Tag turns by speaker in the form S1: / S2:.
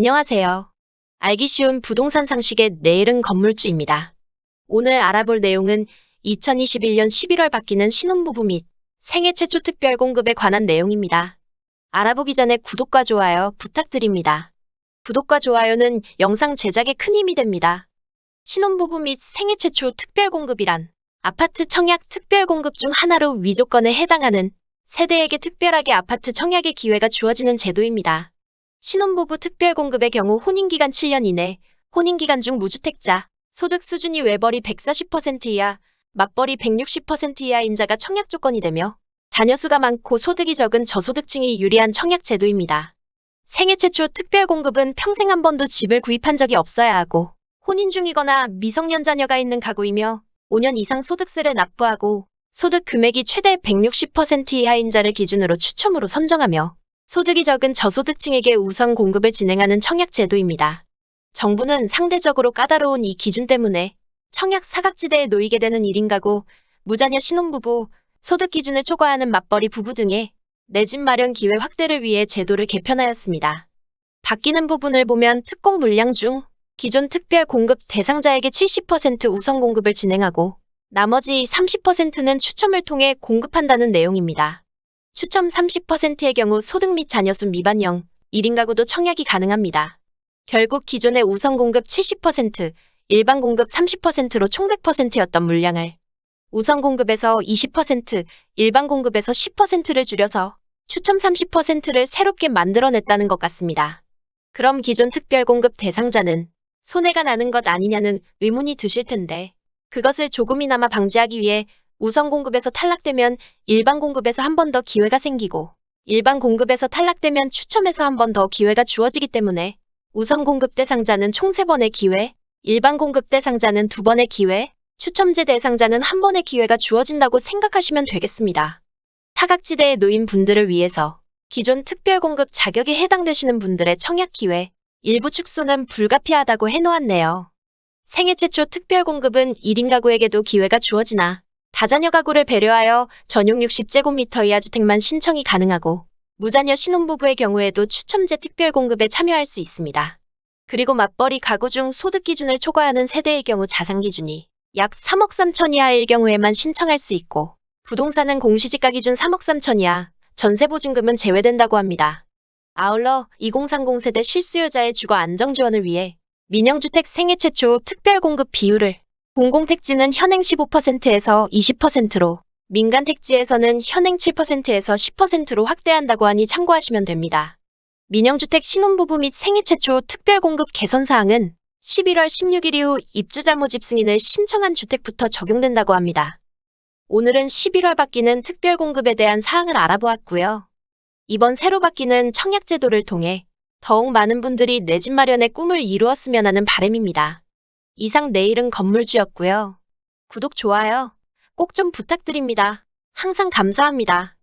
S1: 안녕하세요. 알기 쉬운 부동산 상식의 내일은 건물주입니다. 오늘 알아볼 내용은 2021년 11월 바뀌는 신혼부부 및 생애 최초 특별 공급에 관한 내용입니다. 알아보기 전에 구독과 좋아요 부탁드립니다. 구독과 좋아요는 영상 제작에 큰 힘이 됩니다. 신혼부부 및 생애 최초 특별 공급이란 아파트 청약 특별 공급 중 하나로 위조건에 해당하는 세대에게 특별하게 아파트 청약의 기회가 주어지는 제도입니다. 신혼부부 특별공급의 경우 혼인기간 7년 이내, 혼인기간 중 무주택자, 소득 수준이 외벌이 140% 이하, 맞벌이 160% 이하인 자가 청약 조건이 되며 자녀 수가 많고 소득이 적은 저소득층이 유리한 청약 제도입니다. 생애 최초 특별공급은 평생 한 번도 집을 구입한 적이 없어야 하고 혼인 중이거나 미성년 자녀가 있는 가구이며 5년 이상 소득세를 납부하고 소득 금액이 최대 160% 이하인 자를 기준으로 추첨으로 선정하며 소득이 적은 저소득층에게 우선 공급을 진행하는 청약 제도입니다. 정부는 상대적으로 까다로운 이 기준 때문에 청약 사각지대에 놓이게 되는 1인 가구, 무자녀 신혼부부, 소득 기준을 초과하는 맞벌이 부부 등의 내 집 마련 기회 확대를 위해 제도를 개편하였습니다. 바뀌는 부분을 보면 특공 물량 중 기존 특별 공급 대상자에게 70% 우선 공급을 진행하고 나머지 30%는 추첨을 통해 공급한다는 내용입니다. 추첨 30%의 경우 소득 및 자녀수 미반영, 1인 가구도 청약이 가능합니다. 결국 기존의 우선 공급 70%, 일반 공급 30%로 총 100%였던 물량을 우선 공급에서 20%, 일반 공급에서 10%를 줄여서 추첨 30%를 새롭게 만들어냈다는 것 같습니다. 그럼 기존 특별 공급 대상자는 손해가 나는 것 아니냐는 의문이 드실 텐데 그것을 조금이나마 방지하기 위해 우선 공급에서 탈락되면 일반 공급에서 한 번 더 기회가 생기고 일반 공급에서 탈락되면 추첨에서 한 번 더 기회가 주어지기 때문에 우선 공급 대상자는 총 3번의 기회, 일반 공급 대상자는 2번의 기회, 추첨제 대상자는 한 번의 기회가 주어진다고 생각하시면 되겠습니다. 사각지대에 놓인 분들을 위해서 기존 특별 공급 자격에 해당되시는 분들의 청약 기회, 일부 축소는 불가피하다고 해놓았네요. 생애 최초 특별 공급은 1인 가구에게도 기회가 주어지나 다자녀 가구를 배려하여 전용 60제곱미터 이하 주택만 신청이 가능하고 무자녀 신혼부부의 경우에도 추첨제 특별 공급에 참여할 수 있습니다. 그리고 맞벌이 가구 중 소득 기준을 초과하는 세대의 경우 자산 기준이 약 3억 3천 이하일 경우에만 신청할 수 있고 부동산은 공시지가 기준 3억 3천 이하, 전세보증금은 제외된다고 합니다. 아울러 2030 세대 실수요자의 주거 안정 지원을 위해 민영주택 생애 최초 특별 공급 비율을 공공택지는 현행 15%에서 20%로 민간 택지에서는 현행 7%에서 10%로 확대한다고 하니 참고하시면 됩니다. 민영주택 신혼부부 및 생애 최초 특별 공급 개선 사항은 11월 16일 이후 입주자 모집 승인을 신청한 주택부터 적용된다고 합니다. 오늘은 11월 바뀌는 특별 공급에 대한 사항을 알아보았고요. 이번 새로 바뀌는 청약 제도를 통해 더욱 많은 분들이 내 집 마련의 꿈을 이루었으면 하는 바람입니다. 이상 내일은 건물주였고요. 구독, 좋아요 꼭 좀 부탁드립니다. 항상 감사합니다.